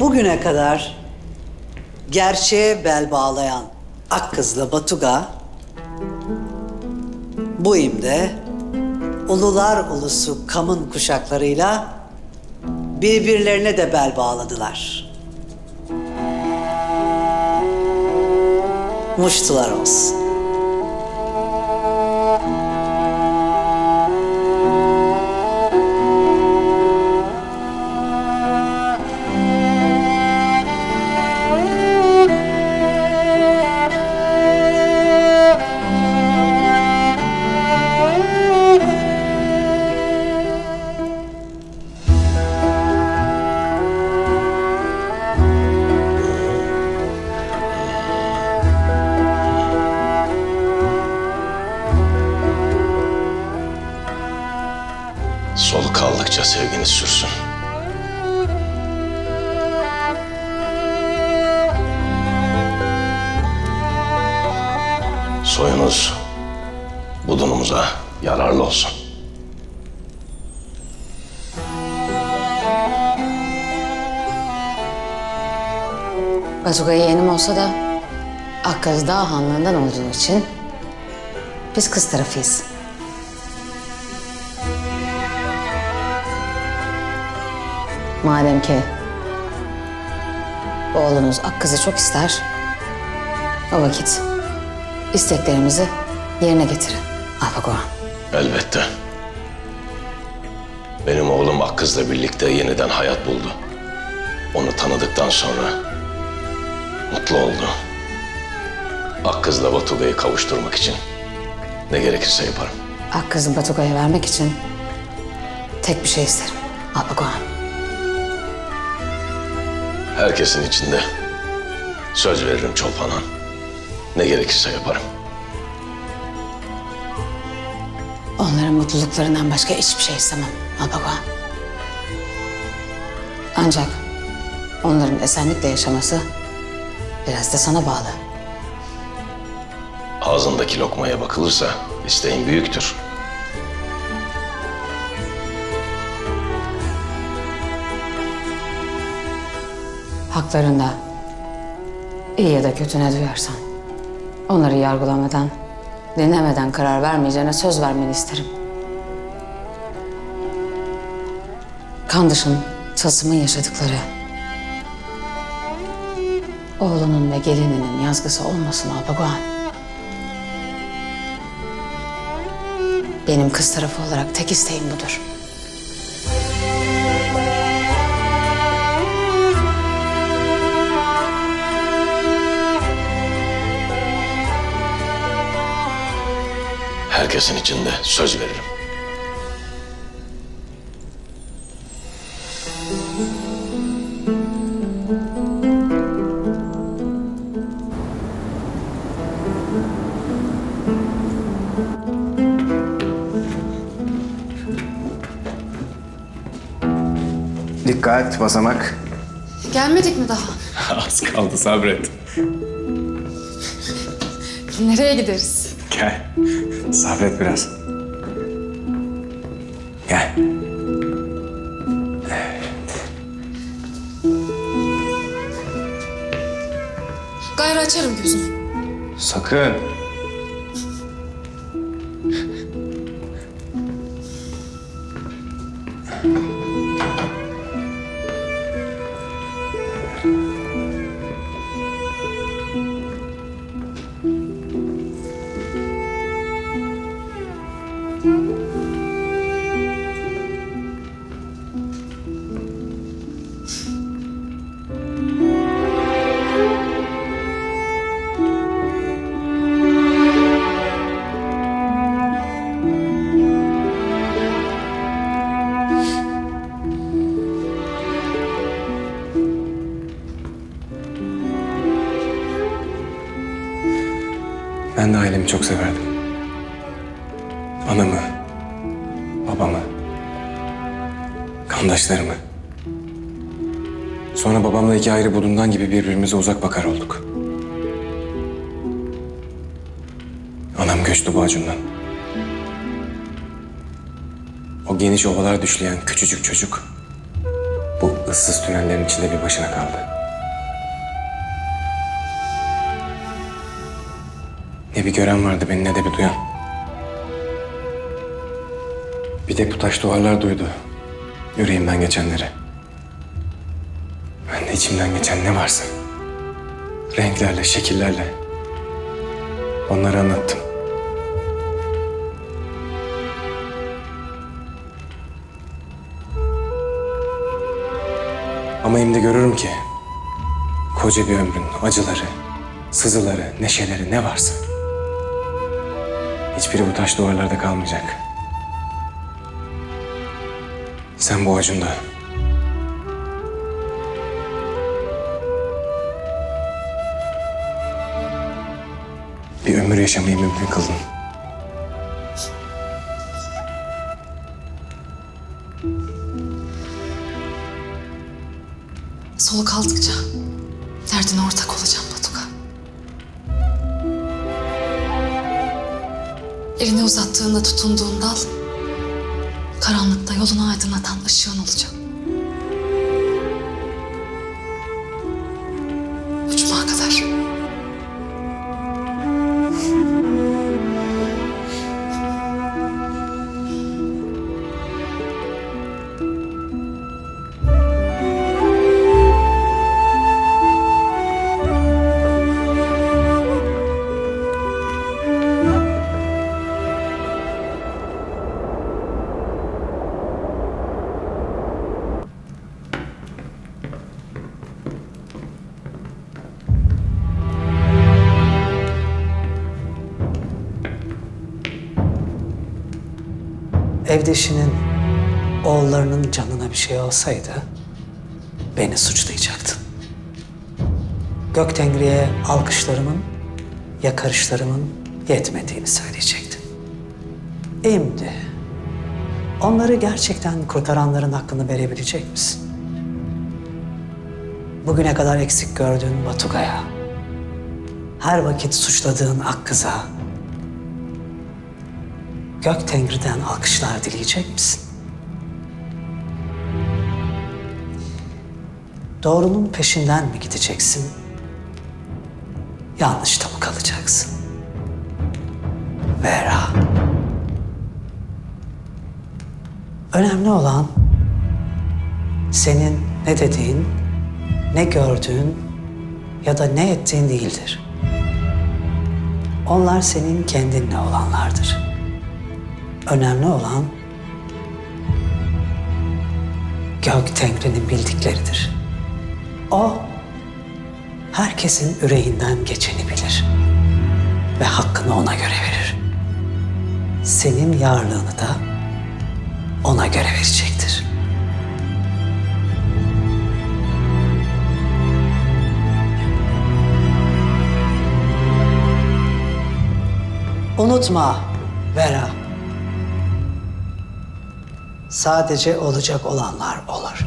bugüne kadar gerçeğe bel bağlayan Akkız'la Batuga bu imde ulular ulusu kamın kuşaklarıyla birbirlerine de bel bağladılar. Muştular olsun. Kaldıkça sevginiz sürsün. Soyunuz budunumuza yararlı olsun. Batuga yeğenim olsa da Akkaz Dağ Hanlığı'ndan olduğu için biz kız tarafıyız. Madem ki oğlunuz Akkız'ı çok ister, o vakit isteklerimizi yerine getirin Alpagoğan. Elbette. Benim oğlum Akkız'la birlikte yeniden hayat buldu. Onu tanıdıktan sonra mutlu oldu. Akkız'la Batuga'yı kavuşturmak için ne gerekirse yaparım. Akkız'ı Batuga'ya vermek için tek bir şey isterim Alpagoğan. Herkesin içinde söz veririm Çolpan Han. Ne gerekirse yaparım. Onların mutluluklarından başka hiçbir şey istemem Alpagoğan. Ancak onların esenlikle yaşaması biraz da sana bağlı. Ağzındaki lokmaya bakılırsa isteğin büyüktür. Haklarında iyi ya da kötü ne duyarsan onları yargılamadan, dinlemeden karar vermeyeceğine söz vermeni isterim. Kandış'ın, Tasım'ın yaşadıkları oğlunun ve gelininin yazgısı olmasın Alpagoğan. Benim kız tarafı olarak tek isteğim budur. Herkesin içinde söz veririm. Dikkat basamak. Gelmedik mi daha? Az kaldı sabret. Nereye gideriz? Gel. Sabret biraz. Gel. Gayrı açarım gözümü. Sakın. Ben de ailemi çok severdim. Anamı, babamı, kandaşlarımı. Sonra babamla iki ayrı budundan gibi birbirimize uzak bakar olduk. Anam göçtü bu acundan. O geniş ovalar düşleyen küçücük çocuk bu ıssız tünellerin içinde bir başına kaldı. Ne bir gören vardı beni ne de bir duyan. Bir de bu taş duvarlar duydu. Yüreğimden geçenleri. Ben de içimden geçen ne varsa. Renklerle, şekillerle. Onları anlattım. Ama şimdi görürüm ki koca bir ömrün acıları, sızıları, neşeleri ne varsa hiçbiri bu taş duvarlarda kalmayacak. Sen bu acında bir ömür yaşamayı mümkün kıldın. Soluk aldıkça derdine ortak olacağım Elini uzattığında tutunduğun dal, karanlıkta yolunu aydınlatan ışığın olacak. Evdeşinin oğullarının canına bir şey olsaydı beni suçlayacaktın. Göktengri'ye alkışlarımın, yakarışlarımın yetmediğini söyleyecektin. Şimdi onları gerçekten kurtaranların hakkını verebilecek misin? Bugüne kadar eksik gördüğün Batuga'ya, her vakit suçladığın Akkız'a, Gök Tengri'den alkışlar dileyecek misin? Doğrunun peşinden mi gideceksin? Yanlışta mı kalacaksın? Vera. Önemli olan senin ne dediğin, ne gördüğün ya da ne ettiğin değildir. Onlar senin kendinle olanlardır. Önemli olan gök Tengri'nin bildikleridir. O herkesin yüreğinden geçeni bilir ve hakkını ona göre verir. Senin yarlığını da ona göre verecektir. Unutma Vera. Sadece olacak olanlar olur.